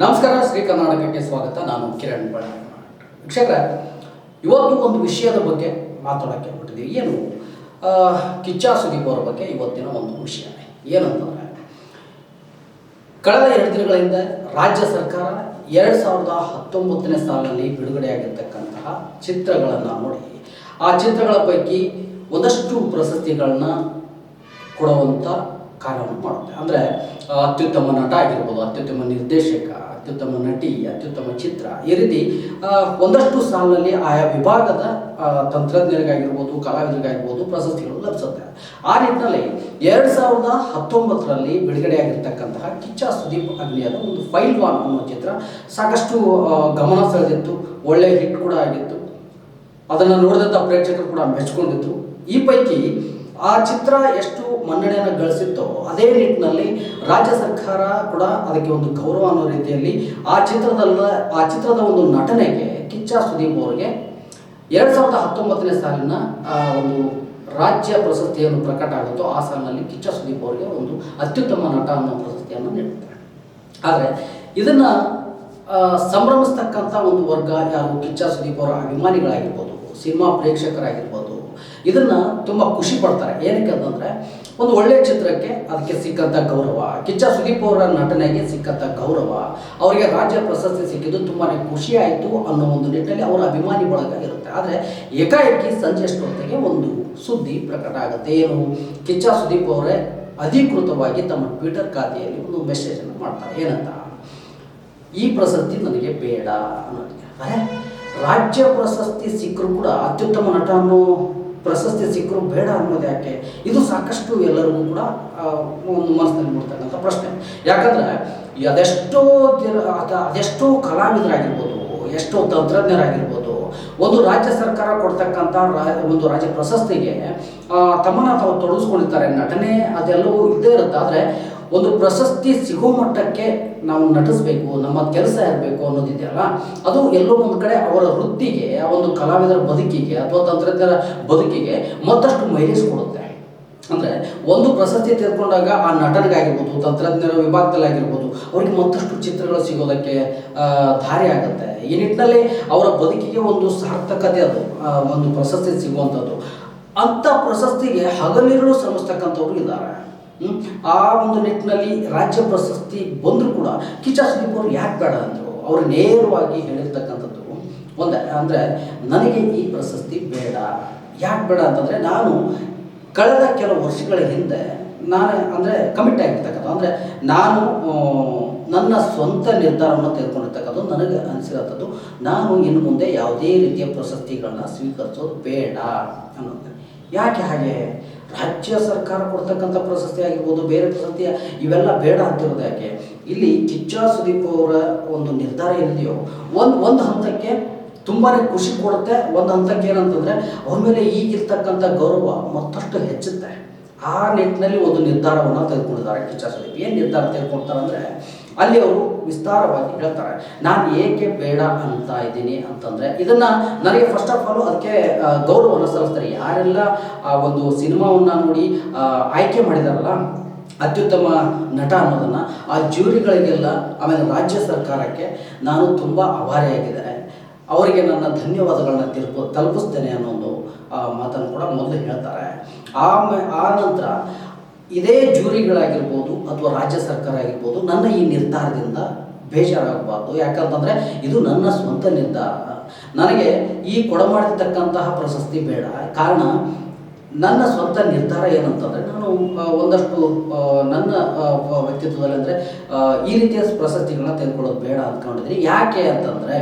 ನಮಸ್ಕಾರ, ಶ್ರೀ ಕರ್ನಾಟಕಕ್ಕೆ ಸ್ವಾಗತ. ನಾನು ಕಿರಣ್ ಬಳ್ಳಾರಿ ವೀಕ್ಷಕರೇ, ಇವತ್ತು ಒಂದು ವಿಷಯದ ಬಗ್ಗೆ ಮಾತಾಡೋಕ್ಕೆ ಹೊರಟಿದ್ದೀವಿ. ಏನು? ಕಿಚ್ಚ ಸುದೀಪ್ ಅವರ ಬಗ್ಗೆ ಇವತ್ತಿನ ಒಂದು ವಿಷಯ. ಏನಂತಂದರೆ, ಕಳೆದ ಎರಡು ದಿನಗಳಿಂದ ರಾಜ್ಯ ಸರ್ಕಾರ ಎರಡು ಸಾವಿರದ ಹತ್ತೊಂಬತ್ತನೇ ಸಾಲಿನಲ್ಲಿ ಬಿಡುಗಡೆಯಾಗಿರ್ತಕ್ಕಂತಹ ಚಿತ್ರಗಳನ್ನು ನೋಡಿ, ಆ ಚಿತ್ರಗಳ ಪೈಕಿ ಒಂದಷ್ಟು ಪ್ರಶಸ್ತಿಗಳನ್ನ ಕೊಡುವಂಥ ಕಾರ್ಯವನ್ನು ಮಾಡುತ್ತೆ. ಅಂದರೆ ಅತ್ಯುತ್ತಮ ನಟ ಆಗಿರ್ಬೋದು, ಅತ್ಯುತ್ತಮ ನಿರ್ದೇಶಕ ಅತ್ಯುತ್ತಮ ನಟಿ, ಅತ್ಯುತ್ತಮ ಚಿತ್ರ. ಈ ರೀತಿ ಒಂದಷ್ಟು ಸಾಲಿನಲ್ಲಿ ಆಯಾ ವಿಭಾಗದ ತಂತ್ರಜ್ಞರಿಗಾಗಿರ್ಬೋದು, ಕಲಾವಿದರಿಗಾಗಿರ್ಬೋದು ಪ್ರಶಸ್ತಿಗಳು ಲಭಿಸುತ್ತೆ. ಆ ನಿಟ್ಟಿನಲ್ಲಿ ಎರಡು ಸಾವಿರದ ಹತ್ತೊಂಬತ್ತರಲ್ಲಿ ಬಿಡುಗಡೆಯಾಗಿರ್ತಕ್ಕಂತಹ ಕಿಚ್ಚ ಸುದೀಪ್ ಅಗ್ನಿಯದ ಒಂದು ಫೈಲ್ ವಾನ್ ಅನ್ನೋ ಚಿತ್ರ ಸಾಕಷ್ಟು ಗಮನ ಸೆಳೆದಿತ್ತು ಒಳ್ಳೆಯ ಹಿಟ್ ಕೂಡ ಆಗಿತ್ತು. ಅದನ್ನು ನೋಡಿದಂಥ ಪ್ರೇಕ್ಷಕರು ಕೂಡ ಮೆಚ್ಚಿಕೊಂಡಿದ್ರು ಈ ಪೈಕಿ ಆ ಚಿತ್ರ ಎಷ್ಟು ಮನ್ನಣೆಯನ್ನು ಗಳಿಸಿತ್ತೋ ಅದೇ ನಿಟ್ಟಿನಲ್ಲಿ ರಾಜ್ಯ ಸರ್ಕಾರ ಕೂಡ ಅದಕ್ಕೆ ಒಂದು ಗೌರವ ಅನ್ನೋ ರೀತಿಯಲ್ಲಿ ಆ ಚಿತ್ರದಲ್ಲ, ಆ ಚಿತ್ರದ ಒಂದು ನಟನೆಗೆ ಕಿಚ್ಚ ಸುದೀಪ್ ಅವರಿಗೆ ಎರಡು ಸಾವಿರದ ಹತ್ತೊಂಬತ್ತನೇ ಸಾಲಿನ ಒಂದು ರಾಜ್ಯ ಪ್ರಶಸ್ತಿಯನ್ನು ಪ್ರಕಟ ಆಗುತ್ತೋ ಆ ಸಾಲಿನಲ್ಲಿ ಕಿಚ್ಚ ಸುದೀಪ್ ಅವರಿಗೆ ಒಂದು ಅತ್ಯುತ್ತಮ ನಟ ಅನ್ನೋ ಪ್ರಶಸ್ತಿಯನ್ನು ನೀಡುತ್ತಾರೆ. ಆದರೆ ಇದನ್ನ ಸಂಭ್ರಮಿಸ್ತಕ್ಕಂಥ ಒಂದು ವರ್ಗ ಯಾರು? ಕಿಚ್ಚ ಸುದೀಪ್ ಅವರ ಅಭಿಮಾನಿಗಳಾಗಿರ್ಬೋದು, ಸಿನಿಮಾ ಪ್ರೇಕ್ಷಕರಾಗಿರ್ಬೋದು ಇದನ್ನ ತುಂಬ ಖುಷಿ ಪಡ್ತಾರೆ. ಏನಕ್ಕೆ ಅಂತಂದ್ರೆ ಒಂದು ಒಳ್ಳೆಯ ಚಿತ್ರಕ್ಕೆ ಅದಕ್ಕೆ ಸಿಕ್ಕಂಥ ಗೌರವ, ಕಿಚ್ಚ ಸುದೀಪ್ ಅವರ ನಟನೆಗೆ ಸಿಕ್ಕಂಥ ಗೌರವ, ಅವರಿಗೆ ರಾಜ್ಯ ಪ್ರಶಸ್ತಿ ಸಿಕ್ಕಿದ್ದು ತುಂಬಾ ಖುಷಿ ಆಯಿತು ಅನ್ನೋ ಒಂದು ನಿಟ್ಟಿನಲ್ಲಿ ಅವರ ಅಭಿಮಾನಿ ಬಳಗ ಇರುತ್ತೆ ಆದರೆ ಏಕಾಏಕಿ ಸಂಜೆ ಅಷ್ಟೊತ್ತಿಗೆ ಒಂದು ಸುದ್ದಿ ಪ್ರಕಟ ಆಗುತ್ತೆ. ಏನು? ಕಿಚ್ಚ ಸುದೀಪ್ ಅವರೇ ಅಧಿಕೃತವಾಗಿ ತಮ್ಮ ಟ್ವಿಟರ್ ಖಾತೆಯಲ್ಲಿ ಒಂದು ಮೆಸೇಜನ್ನು ಮಾಡ್ತಾರೆ. ಏನಂತ? ಈ ಪ್ರಶಸ್ತಿ ನನಗೆ ಬೇಡ ಅನ್ನೋದಕ್ಕೆ. ರಾಜ್ಯ ಪ್ರಶಸ್ತಿ ಸಿಕ್ಕರೂ ಕೂಡ ಅತ್ಯುತ್ತಮ ನಟ ಅನ್ನೋ ಪ್ರಶಸ್ತಿ ಸಿಕ್ಕರು ಬೇಡ ಅನ್ನೋದು ಯಾಕೆ? ಇದು ಸಾಕಷ್ಟು ಎಲ್ಲರಿಗೂ ಕೂಡ ಒಂದು ಮನಸ್ಸಿನಲ್ಲಿ ಮೂಡ್ತಕ್ಕಂಥ ಪ್ರಶ್ನೆ. ಯಾಕಂದ್ರೆ ಅದೆಷ್ಟೋ ಜನ ಅದ- ಅದೆಷ್ಟೋ ಕಲಾವಿದರಾಗಿರ್ಬೋದು, ಎಷ್ಟೋ ತಂತ್ರಜ್ಞರಾಗಿರ್ಬೋದು, ಒಂದು ರಾಜ್ಯ ಸರ್ಕಾರ ಕೊಡ್ತಕ್ಕಂಥ ರಾ- ಒಂದು ರಾಜ್ಯ ಪ್ರಶಸ್ತಿಗೆ ತಮ್ಮನ್ನ ತಾವು ತೊಡಗಿಸ್ಕೊಂಡಿರ್ತಾರೆ. ನಟನೆ ಅದೆಲ್ಲವೂ ಇದ್ದೇ ಇರುತ್ತೆ. ಆದರೆ ಒಂದು ಪ್ರಶಸ್ತಿ ಸಿಗೋ ಮಟ್ಟಕ್ಕೆ ನಾವು ನಟಿಸ್ಬೇಕು, ನಮ್ಮ ಕೆಲಸ ಇರಬೇಕು ಅನ್ನೋದಿದೆಯಲ್ಲ, ಅದು ಎಲ್ಲೋ ಒಂದು ಕಡೆ ಅವರ ವೃತ್ತಿಗೆ, ಆ ಒಂದು ಕಲಾವಿದರ ಬದುಕಿಗೆ ಅಥವಾ ತಂತ್ರಜ್ಞರ ಬದುಕಿಗೆ ಮತ್ತಷ್ಟು ಮೈಲೇಜ್ ಕೊಡುತ್ತೆ. ಅಂದರೆ ಒಂದು ಪ್ರಶಸ್ತಿ ತೆಗೆದುಕೊಂಡಾಗ ಆ ನಟನಿಗಾಗಿರ್ಬೋದು, ತಂತ್ರಜ್ಞರ ವಿಭಾಗದಲ್ಲಾಗಿರ್ಬೋದು, ಅವರಿಗೆ ಮತ್ತಷ್ಟು ಚಿತ್ರಗಳು ಸಿಗೋದಕ್ಕೆ ದಾರಿ ಆಗುತ್ತೆ. ಈ ನಿಟ್ಟಿನಲ್ಲಿ ಅವರ ಬದುಕಿಗೆ ಒಂದು ಸಾರ್ಥಕತೆ ಅದು ಒಂದು ಪ್ರಶಸ್ತಿ ಸಿಗುವಂಥದ್ದು. ಅಂಥ ಪ್ರಶಸ್ತಿಗೆ ಹಗಲಿರುಳು ಶ್ರಮಿಸ್ತಕ್ಕಂಥವ್ರು ಇದ್ದಾರೆ? ಆ ಒಂದು ನಿಟ್ಟಿನಲ್ಲಿ ರಾಜ್ಯ ಪ್ರಶಸ್ತಿ ಬಂದರೂ ಕೂಡ ಕಿಚ್ಚ ಸುದೀಪ್ ಅವರು ಯಾಕೆ ಬೇಡ ಅಂದರು? ಅವರು ನೇರವಾಗಿ ಹೇಳಿರ್ತಕ್ಕಂಥದ್ದು ಒಂದು, ಅಂದರೆ ನನಗೆ ಈ ಪ್ರಶಸ್ತಿ ಬೇಡ. ಯಾಕೆ ಬೇಡ ಅಂತಂದರೆ ನಾನು ಕಳೆದ ಕೆಲವು ವರ್ಷಗಳ ಹಿಂದೆ ನಾನು, ಅಂದರೆ ಕಮಿಟ್ ಆಗಿರ್ತಕ್ಕಂಥ ಅಂದರೆ ನಾನು ನನ್ನ ಸ್ವಂತ ನಿರ್ಧಾರವನ್ನು ತೆಗೆದುಕೊಂಡಿರ್ತಕ್ಕಂಥದ್ದು ನನಗೆ ಅನಿಸಿರೋಂಥದ್ದು ನಾನು ಇನ್ನು ಮುಂದೆ ಯಾವುದೇ ರೀತಿಯ ಪ್ರಶಸ್ತಿಗಳನ್ನ ಸ್ವೀಕರಿಸೋದು ಬೇಡ ಅನ್ನೋದು ಯಾಕೆ ಹಾಗೆ? ರಾಜ್ಯ ಸರ್ಕಾರ ಕೊಡ್ತಕ್ಕಂಥ ಪ್ರಶಸ್ತಿ ಆಗಿರ್ಬೋದು, ಬೇರೆ ಪ್ರಶಸ್ತಿ, ಇವೆಲ್ಲ ಬೇಡ ಅಂತಿರೋದು ಯಾಕೆ? ಇಲ್ಲಿ ಕಿಚ್ಚ ಸುದೀಪ್ ಅವರ ಒಂದು ನಿರ್ಧಾರ ಏನಿದೆಯೋ, ಒಂದು ಒಂದು ಹಂತಕ್ಕೆ ತುಂಬಾ ಖುಷಿ ಕೊಡುತ್ತೆ, ಒಂದು ಹಂತಕ್ಕೆ ಏನಂತಂದರೆ, ಅವ್ರ ಮೇಲೆ ಈಗಿರ್ತಕ್ಕಂಥ ಗೌರವ ಮತ್ತಷ್ಟು ಹೆಚ್ಚುತ್ತೆ. ಆ ನಿಟ್ಟಿನಲ್ಲಿ ಒಂದು ನಿರ್ಧಾರವನ್ನು ತೆಗೆದುಕೊಂಡಿದ್ದಾರೆ ಟೀಚರ್ಸ್ ಏನು ನಿರ್ಧಾರ ತೆಗೆದುಕೊಳ್ತಾರೆ ಅಂದರೆ ಅಲ್ಲಿ ಅವರು ವಿಸ್ತಾರವಾಗಿ ಹೇಳ್ತಾರೆ, ನಾನು ಏಕೆ ಬೇಡ ಅಂತ ಇದ್ದೀನಿ ಅಂತಂದರೆ, ಇದನ್ನು ನನಗೆ ಫಸ್ಟ್ ಆಫ್ ಆಲ್ ಅದಕ್ಕೆ ಗೌರವವನ್ನು ಸಲ್ಲಿಸ್ತಾರೆ. ಯಾರೆಲ್ಲ ಆ ಒಂದು ಸಿನಿಮಾವನ್ನು ನೋಡಿ ಆಯ್ಕೆ ಮಾಡಿದಾರಲ್ಲ, ಅತ್ಯುತ್ತಮ ನಟ ಅನ್ನೋದನ್ನು, ಆ ಜ್ಯೂರಿಗಳಿಗೆಲ್ಲ, ಆಮೇಲೆ ರಾಜ್ಯ ಸರ್ಕಾರಕ್ಕೆ ನಾನು ತುಂಬ ಅಭಾರಿಯಾಗಿದ್ದೇನೆ ಅವರಿಗೆ ನನ್ನ ಧನ್ಯವಾದಗಳನ್ನ ತಿಳ್ಕೊ, ತಲುಪಿಸ್ತೇನೆ ಅನ್ನೋ ಒಂದು ಮಾತನ್ನು ಕೂಡ ಮೊದಲು ಹೇಳ್ತಾರೆ. ಆಮೇ ಆ ನಂತರ ಇದೇ ಜ್ಯೂರಿಗಳಾಗಿರ್ಬೋದು ಅಥವಾ ರಾಜ್ಯ ಸರ್ಕಾರ ಆಗಿರ್ಬೋದು ನನ್ನ ಈ ನಿರ್ಧಾರದಿಂದ ಬೇಜಾರಾಗಬಾರ್ದು. ಯಾಕಂತಂದರೆ ಇದು ನನ್ನ ಸ್ವಂತ ನಿರ್ಧಾರ. ನನಗೆ ಈ ಕೊಡಮಾಡಿರ್ತಕ್ಕಂತಹ ಪ್ರಶಸ್ತಿ ಬೇಡ. ಕಾರಣ ನನ್ನ ಸ್ವಂತ ನಿರ್ಧಾರ ಏನಂತಂದರೆ ನಾನು ಒಂದಷ್ಟು ನನ್ನ ವ್ಯಕ್ತಿತ್ವದಲ್ಲಿ ಅಂದರೆ ಈ ರೀತಿಯ ಪ್ರಶಸ್ತಿಗಳನ್ನ ತೆಗೆದುಕೊಳ್ಳೋದು ಬೇಡ ಅಂದ್ಕೊಂಡಿದ್ದೀನಿ. ಯಾಕೆ ಅಂತಂದರೆ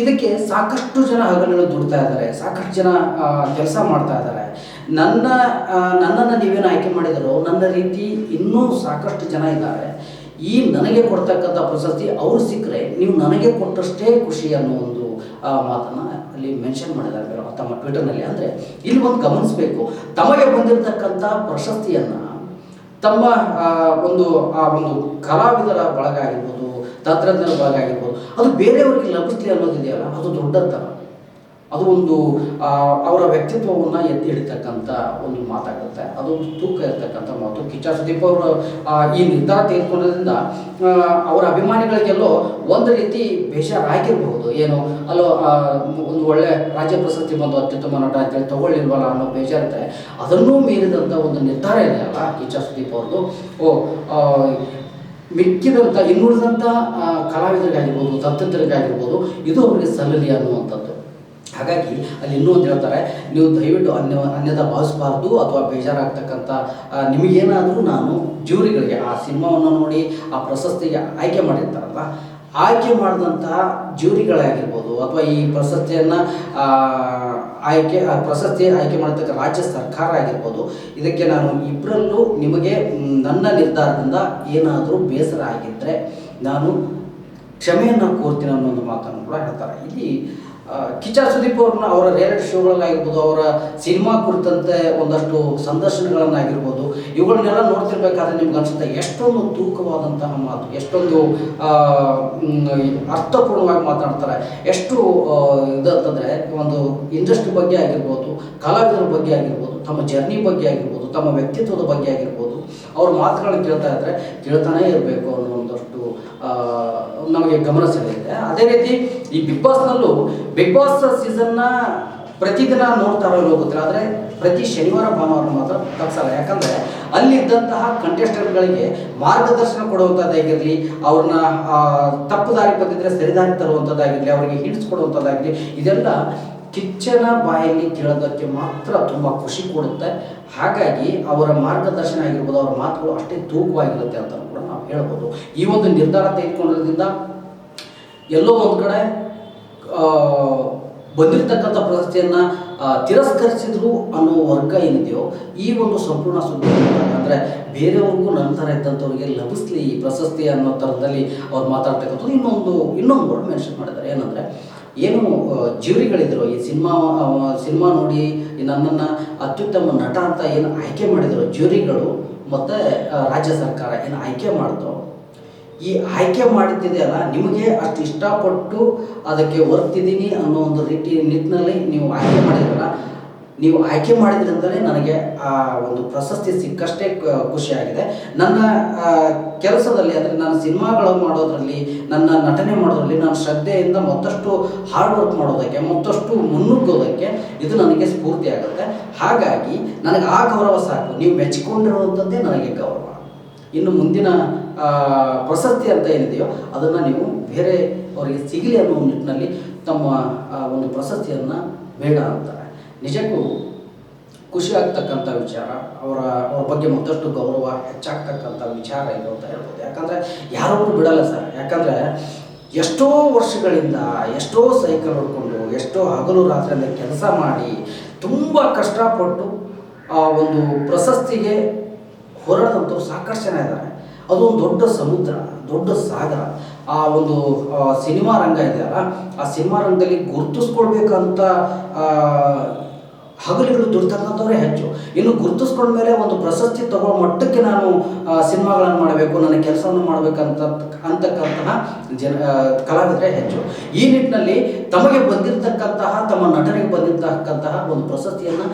ಇದಕ್ಕೆ ಸಾಕಷ್ಟು ಜನ ಹಗಲನ್ನು ದುಡ್ತಾ ಇದ್ದಾರೆ, ಸಾಕಷ್ಟು ಜನ ಕೆಲಸ ಮಾಡ್ತಾ ಇದ್ದಾರೆ. ನನ್ನ ನನ್ನನ್ನು ನೀವೇನು ಆಯ್ಕೆ ಮಾಡಿದರೋ, ನನ್ನ ರೀತಿ ಇನ್ನೂ ಸಾಕಷ್ಟು ಜನ ಇದ್ದಾರೆ. ಈ ನನಗೆ ಕೊಡ್ತಕ್ಕಂಥ ಪ್ರಶಸ್ತಿ ಅವ್ರು ಸಿಕ್ಕರೆ ನೀವು ನನಗೆ ಕೊಟ್ಟಷ್ಟೇ ಖುಷಿ ಅನ್ನೋ ಒಂದು ಮಾತನ್ನು ಅಲ್ಲಿ ಮೆನ್ಷನ್ ಮಾಡಿದ್ದಾರೆ ತಮ್ಮ ಟ್ವಿಟರ್ನಲ್ಲಿ ಅಂದರೆ ಇಲ್ಲಿ ಒಂದು ಗಮನಿಸಬೇಕು, ತಮಗೆ ಬಂದಿರತಕ್ಕಂಥ ಪ್ರಶಸ್ತಿಯನ್ನು ತಮ್ಮ ಒಂದು, ಆ, ಒಂದು ಕಲಾವಿದರ ಬಳಗ ಆಗಿರ್ಬೋದು, ತಂತ್ರಜ್ಞರ ಬಳಗ ಆಗಿರ್ಬೋದು, ಅದು ಬೇರೆಯವರಿಗೆ ಲಭಿಸ್ಲಿ ಅನ್ನೋದಿದೆಯಲ್ಲ, ಅದು ದೊಡ್ಡತನ ಅದು ಒಂದು ಅವರ ವ್ಯಕ್ತಿತ್ವವನ್ನು ಎತ್ತಿ ಹಿಡಿತಕ್ಕಂಥ ಒಂದು ಮಾತಾಗುತ್ತೆ. ಅದೊಂದು ತೂಕ ಇರ್ತಕ್ಕಂಥ ಮಾತು. ಕಿಚ್ಚ ಸುದೀಪ್ ಅವರು ಈ ನಿರ್ಧಾರ ತೆಗೆದುಕೊಳ್ಳೋದ್ರಿಂದ ಅವರ ಅಭಿಮಾನಿಗಳಿಗೆಲ್ಲೋ ಒಂದು ರೀತಿ ಬೇಜಾರಾಗಿರ್ಬಹುದು ಏನು, ಅಲ್ಲೋ ಒಂದು ಒಳ್ಳೆ ರಾಜ್ಯ ಪ್ರಶಸ್ತಿ ಬಂದು ಅತ್ಯುತ್ತಮ ನಟ ಅಂತೇಳಿ ತಗೊಳ್ಳಿಲ್ವಲ್ಲ ಅನ್ನೋ ಬೇಜಾರುತ್ತೆ ಅದನ್ನೂ ಮೀರಿದಂಥ ಒಂದು ನಿರ್ಧಾರ ಇದೆ ಅಲ್ಲ ಕಿಚ್ಚ ಸುದೀಪ್ ಅವ್ರದ್ದು ಓ ಮಿಕ್ಕಿದಂಥ ಇನ್ನುಳಿದಂಥ ಕಲಾವಿದರಿಗಾಗಿರ್ಬೋದು ತಪ್ಪಿತರಿಗಾಗಿರ್ಬೋದು ಇದು ಅವರಿಗೆ ಸಲ್ಲಲಿ ಅನ್ನುವಂಥದ್ದು. ಹಾಗಾಗಿ ಅಲ್ಲಿ ಇನ್ನೂ ಒಂದು ಹೇಳ್ತಾರೆ, ನೀವು ದಯವಿಟ್ಟು ಅನ್ಯ, ಅನ್ಯದ ಭಾವಿಸಬಾರ್ದು ಅಥವಾ ಬೇಜಾರಾಗ್ತಕ್ಕಂಥ ನಿಮಗೇನಾದರೂ ನಾನು ಜ್ಯೂರಿಗಳಿಗೆ ಆ ಸಿನಿಮಾವನ್ನು ನೋಡಿ, ಆ ಪ್ರಶಸ್ತಿಗೆ ಆಯ್ಕೆ ಮಾಡಿರ್ತಾರಲ್ಲ ಆಯ್ಕೆ ಮಾಡಿದಂತಹ ಜ್ಯೂರಿಗಳಾಗಿರ್ಬೋದು ಅಥವಾ ಈ ಪ್ರಶಸ್ತಿಯನ್ನು ಆಯ್ಕೆ, ಆ ಪ್ರಶಸ್ತಿ ಆಯ್ಕೆ ಮಾಡತಕ್ಕ ರಾಜ್ಯ ಸರ್ಕಾರ ಆಗಿರ್ಬೋದು, ಇದಕ್ಕೆ ನಾನು ಇಬ್ಬರಲ್ಲೂ ನಿಮಗೆ ನನ್ನ ನಿರ್ಧಾರದಿಂದ ಏನಾದರೂ ಬೇಸರ ಆಗಿದ್ದರೆ ನಾನು ಕ್ಷಮೆಯನ್ನು ಕೋರ್ತೀನಿ ಅನ್ನೋ ಒಂದು ಮಾತನ್ನು ಕೂಡ ಹೇಳ್ತಾರೆ. ಇಲ್ಲಿ ಕಿಚ್ಚ ಸುದೀಪ್ ಅವ್ರನ್ನ ಅವರ ರಿಯಾಲಿಟಿ ಶೋಗಳನ್ನಾಗಿರ್ಬೋದು ಅವರ ಸಿನಿಮಾ ಕುರಿತಂತೆ ಒಂದಷ್ಟು ಸಂದರ್ಶನಗಳನ್ನಾಗಿರ್ಬೋದು ಇವುಗಳನ್ನೆಲ್ಲ ನೋಡ್ತಿರ್ಬೇಕಾದ್ರೆ ನಿಮ್ಗೆ ಅನ್ಸುತ್ತೆ ಎಷ್ಟೊಂದು ತೂಕವಾದಂತಹ ಮಾತು, ಎಷ್ಟೊಂದು ಅರ್ಥಪೂರ್ಣವಾಗಿ ಮಾತಾಡ್ತಾರೆ. ಎಷ್ಟು ಇದು ಇದಂತಂದ್ರೆ ಒಂದು ಇಂಡಸ್ಟ್ರಿ ಬಗ್ಗೆ ಆಗಿರ್ಬೋದು, ಕಲಾವಿದರ ಬಗ್ಗೆ ಆಗಿರ್ಬೋದು, ತಮ್ಮ ಜರ್ನಿ ಬಗ್ಗೆ ಆಗಿರ್ಬೋದು, ತಮ್ಮ ವ್ಯಕ್ತಿತ್ವದ ಬಗ್ಗೆ ಆಗಿರ್ಬೋದು, ಅವ್ರ ಮಾತುಗಳನ್ನ ಕೇಳ್ತಾ ಇದ್ರೆ ಕೇಳ್ತಾನೇ ಇರಬೇಕು ಅನ್ನೋ ಒಂದಷ್ಟು ನಮಗೆ ಗಮನ ಸೆಳೆದಿದೆ. ಅದೇ ರೀತಿ ಈ ಬಿಗ್ ಬಾಸ್ನಲ್ಲೂ ಬಿಗ್ ಬಾಸ್ ಸೀಸನ್ನ ಪ್ರತಿದಿನ ನೋಡ್ತಾ ಇರೋ ಆದರೆ ಪ್ರತಿ ಶನಿವಾರ, ಭಾನುವಾರ ಮಾತ್ರ ತಪ್ಸಲ್ಲ. ಯಾಕಂದರೆ ಅಲ್ಲಿದ್ದಂತಹ ಕಂಟೆಸ್ಟೆಂಟ್ಗಳಿಗೆ ಮಾರ್ಗದರ್ಶನ ಕೊಡುವಂಥದ್ದಾಗಿರಲಿ ಅವ್ರನ್ನ ತಪ್ಪು ದಾರಿ ಬಂದಿದ್ರೆ ಸರಿದಾರಿ ತರುವಂಥದ್ದಾಗಿರಲಿ, ಅವರಿಗೆ ಹಿಡಿಸ್ ಕೊಡುವಂಥದ್ದಾಗಲಿ ಇದೆಲ್ಲ ಕಿಚ್ಚನ ಬಾಯಲ್ಲಿ ಕೇಳೋದಕ್ಕೆ ಮಾತ್ರ ತುಂಬ ಖುಷಿ ಕೊಡುತ್ತೆ. ಹಾಗಾಗಿ ಅವರ ಮಾರ್ಗದರ್ಶನ ಆಗಿರ್ಬೋದು, ಅವರ ಮಾತುಗಳು ಅಷ್ಟೇ ತೂಕವಾಗಿರುತ್ತೆ ಅಂತ ಕೂಡ ನಾವು ಹೇಳ್ಬೋದು. ಈ ಒಂದು ನಿರ್ಧಾರ ತೆಗೆದುಕೊಂಡಿರೋದ್ರಿಂದ ಎಲ್ಲೋ ಒಂದು ಕಡೆ ಬಂದಿರತಕ್ಕಂಥ ಪ್ರಶಸ್ತಿಯನ್ನು ತಿರಸ್ಕರಿಸಿದ್ರು ಅನ್ನೋ ವರ್ಗ ಏನಿದೆಯೋ, ಈ ಒಂದು ಸಂಪೂರ್ಣ ಸುದ್ದಿ ಅಂದರೆ ಬೇರೆಯವ್ರಿಗೂ ಥರ ಇದ್ದಂಥವ್ರಿಗೆ ಲಭಿಸ್ಲಿ ಈ ಪ್ರಶಸ್ತಿ ಅನ್ನೋ ಥರದಲ್ಲಿ ಅವ್ರು ಮಾತಾಡ್ತಕ್ಕಂಥದ್ದು ಇನ್ನೊಂದು ಇನ್ನೊಂದು ವರ್ಡ್ ಮೆನ್ಷನ್ ಮಾಡಿದ್ದಾರೆ. ಏನಂದರೆ, ಏನು ಜ್ಯೂರಿಗಳಿದ್ರು ಈ ಸಿನಿಮಾ ಸಿನಿಮಾ ನೋಡಿ ನನ್ನನ್ನು ಅತ್ಯುತ್ತಮ ನಟ ಅಂತ ಏನು ಆಯ್ಕೆ ಮಾಡಿದ್ರು ಜ್ಯೂರಿಗಳು ಮತ್ತು ರಾಜ್ಯ ಸರ್ಕಾರ ಏನು ಆಯ್ಕೆ ಮಾಡಿದ್ರು ಈ ಆಯ್ಕೆ ಮಾಡಿದ್ದಿದೆಯಲ್ಲ ನಿಮಗೆ ಅಷ್ಟು ಇಷ್ಟಪಟ್ಟು ಅದಕ್ಕೆ ವರ್ತಿದ್ದೀನಿ ಅನ್ನೋ ಒಂದು ರೀತಿ ನಿಟ್ಟಿನಲ್ಲಿ ನೀವು ಆಯ್ಕೆ ಮಾಡಿದ್ರಲ್ಲ ನೀವು ಆಯ್ಕೆ ಮಾಡಿದ್ರಿಂದಲೇ ನನಗೆ ಆ ಒಂದು ಪ್ರಶಸ್ತಿ ಸಿಕ್ಕಷ್ಟೇ ಖುಷಿಯಾಗಿದೆ. ನನ್ನ ಕೆಲಸದಲ್ಲಿ ಅಂದರೆ ನಾನು ಸಿನಿಮಾಗಳು ಮಾಡೋದ್ರಲ್ಲಿ, ನನ್ನ ನಟನೆ ಮಾಡೋದ್ರಲ್ಲಿ ನಾನು ಶ್ರದ್ಧೆಯಿಂದ ಮತ್ತಷ್ಟು ಹಾರ್ಡ್ ವರ್ಕ್ ಮಾಡೋದಕ್ಕೆ, ಮತ್ತಷ್ಟು ಮುನ್ನುಗ್ಗೋದಕ್ಕೆ ಇದು ನನಗೆ ಸ್ಫೂರ್ತಿ ಆಗುತ್ತೆ. ಹಾಗಾಗಿ ನನಗೆ ಆ ಗೌರವ ಸಾಕು. ನೀವು ಮೆಚ್ಚಿಕೊಂಡಿರುವಂಥದ್ದೇ ನನಗೆ ಗೌರವ. ಇನ್ನು ಮುಂದಿನ ಪ್ರಶಸ್ತಿ ಅಂತ ಏನಿದೆಯೋ ಅದನ್ನು ನೀವು ಬೇರೆ ಅವರಿಗೆ ಸಿಗಲಿ ಅನ್ನೋ ನಿಟ್ಟಿನಲ್ಲಿ ತಮ್ಮ ಒಂದು ಪ್ರಶಸ್ತಿಯನ್ನು ಬೇಡ ಅಂತಾರೆ ನಿಜಕ್ಕೂ ಖುಷಿ ಆಗ್ತಕ್ಕಂಥ ವಿಚಾರ, ಅವರ, ಅವ್ರ ಬಗ್ಗೆ ಮತ್ತಷ್ಟು ಗೌರವ ಹೆಚ್ಚಾಗ್ತಕ್ಕಂಥ ವಿಚಾರ ಇದು ಅಂತ ಹೇಳ್ಬೋದು. ಯಾಕಂದರೆ ಯಾರೊಬ್ಬರು ಬಿಡಲ್ಲ ಸರ್. ಯಾಕಂದರೆ ಎಷ್ಟೋ ವರ್ಷಗಳಿಂದ, ಎಷ್ಟೋ ಸೈಕಲ್ ಹೊಡ್ಕೊಂಡು, ಎಷ್ಟೋ ಹಗಲು ರಾತ್ರಿಯಲ್ಲಿ ಕೆಲಸ ಮಾಡಿ, ತುಂಬ ಕಷ್ಟಪಟ್ಟು ಆ ಒಂದು ಪ್ರಶಸ್ತಿಗೆ ಹೋರಾಡಿದಂಥವ್ರು ಸಾಕಷ್ಟು ಜನ ಇದ್ದಾರೆ. ಅದು ಒಂದು ದೊಡ್ಡ ಸಮುದ್ರ, ದೊಡ್ಡ ಸಾಗರ. ಆ ಒಂದು ಸಿನಿಮಾ ರಂಗ ಇದೆಯಲ್ಲ, ಆ ಸಿನಿಮಾ ರಂಗದಲ್ಲಿ ಗುರುತಿಸ್ಕೊಳ್ಬೇಕಂತ ಹಗಲುಗಳು ದುಡ್ತಕ್ಕಂಥವ್ರೇ ಹೆಚ್ಚು. ಇನ್ನು ಗುರುತಿಸ್ಕೊಂಡ್ಮೇಲೆ ಒಂದು ಪ್ರಶಸ್ತಿ ತಗೊಳ್ಳೋ ಮಟ್ಟಕ್ಕೆ ನಾನು ಸಿನಿಮಾಗಳನ್ನು ಮಾಡಬೇಕು, ನನ್ನ ಕೆಲಸವನ್ನು ಮಾಡಬೇಕಂತ, ಅಂತಕ್ಕಂತಹ ಜನ ಕಲಾವಿದರೆ ಹೆಚ್ಚು. ಈ ನಿಟ್ಟಿನಲ್ಲಿ ತಮಗೆ ಬಂದಿರತಕ್ಕಂತಹ, ತಮ್ಮ ನಟನೆಗೆ ಬಂದಿರತಕ್ಕಂತಹ ಒಂದು ಪ್ರಶಸ್ತಿಯನ್ನು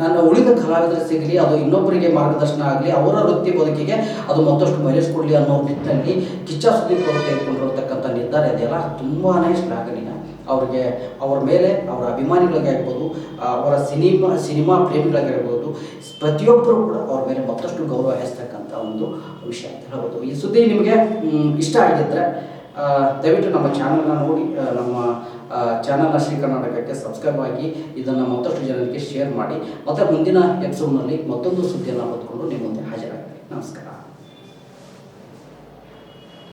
ನನ್ನ ಉಳಿದ ಕಲಾವಿದರು ಸಿಗಲಿ, ಅದು ಇನ್ನೊಬ್ಬರಿಗೆ ಮಾರ್ಗದರ್ಶನ ಆಗಲಿ, ಅವರ ವೃತ್ತಿ ಬದುಕಿಗೆ ಅದು ಮತ್ತಷ್ಟು ಮೈಲೇಜ್ ಕೊಡಲಿ ಅನ್ನೋ ನಿಟ್ಟಿನಲ್ಲಿ ಕಿಚ್ಚ ಸುದೀಪ್ ಅವರು ತೆಗೆದುಕೊಂಡಿರತಕ್ಕಂಥ ನಿರ್ಧಾರ ಇದೆಯಲ್ಲ? ತುಂಬಾ ಶ್ಲಾಘನೀಯ ಅವ್ರಿಗೆ ಅವರ ಮೇಲೆ ಅವರ ಅಭಿಮಾನಿಗಳಿಗೆ ಆಗ್ಬೋದು ಅವರ ಸಿನಿಮಾ ಸಿನಿಮಾ ಪ್ರೇಮಿಗಳಿಗಾಗಿರ್ಬೋದು ಪ್ರತಿಯೊಬ್ಬರು ಕೂಡ ಅವ್ರ ಮೇಲೆ ಮತ್ತಷ್ಟು ಗೌರವ ಹೆಚ್ಚತಕ್ಕಂಥ ಒಂದು ವಿಷಯ ಅಂತ ಹೇಳ್ಬೋದು. ಈ ಸುದ್ದಿ ನಿಮಗೆ ಇಷ್ಟ ಆಗಿದ್ದರೆ ದಯವಿಟ್ಟು ನಮ್ಮ ಚಾನಲ್ನ ನೋಡಿ ನಮ್ಮ ಚಾನಲ್ನ ಶ್ರೀ ಕರ್ನಾಟಕಕ್ಕೆ ಸಬ್ಸ್ಕ್ರೈಬ್ ಆಗಿ ಇದನ್ನು ಮತ್ತಷ್ಟು ಜನರಿಗೆ ಶೇರ್ ಮಾಡಿ, ಮತ್ತು ಮುಂದಿನ ಎಪಿಸೋಡ್ನಲ್ಲಿ ಮತ್ತೊಂದು ಸುದ್ದಿಯನ್ನು ಹೊತ್ಕೊಂಡು ನಿಮ್ಮ ಮುಂದೆ ಹಾಜರಾಗ್ತೀನಿ. ನಮಸ್ಕಾರ.